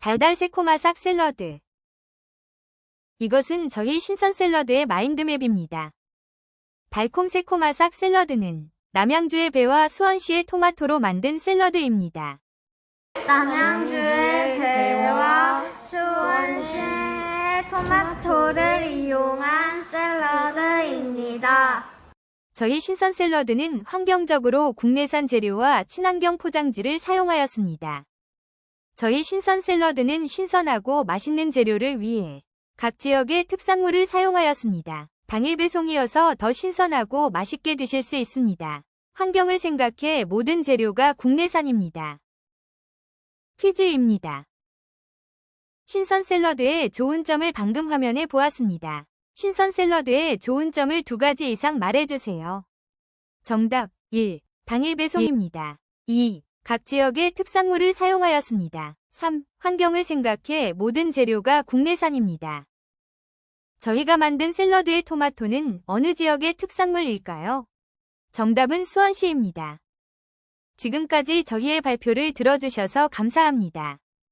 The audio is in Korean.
달달 새콤아삭 샐러드. 이것은 저희 신선 샐러드의 마인드맵입니다. 달콤 새콤아삭 샐러드는 남양주의 배와 수원시의 토마토로 만든 샐러드입니다. 남양주의 배와 수원시의 토마토를 이용한 샐러드입니다. 저희 신선 샐러드는 환경적으로 국내산 재료와 친환경 포장지를 사용하였습니다. 저희 신선 샐러드는 신선하고 맛있는 재료를 위해 각 지역의 특산물을 사용하였습니다. 당일 배송이어서 더 신선하고 맛있게 드실 수 있습니다. 환경을 생각해 모든 재료가 국내산입니다. 퀴즈입니다. 신선 샐러드의 좋은 점을 방금 화면에 보았습니다. 신선 샐러드의 좋은 점을 두 가지 이상 말해주세요. 정답 1. 당일 배송입니다. 2. 각 지역의 특산물을 사용하였습니다. 3. 환경을 생각해 모든 재료가 국내산입니다. 저희가 만든 샐러드의 토마토는 어느 지역의 특산물일까요? 정답은 수원시입니다. 지금까지 저희의 발표를 들어주셔서 감사합니다.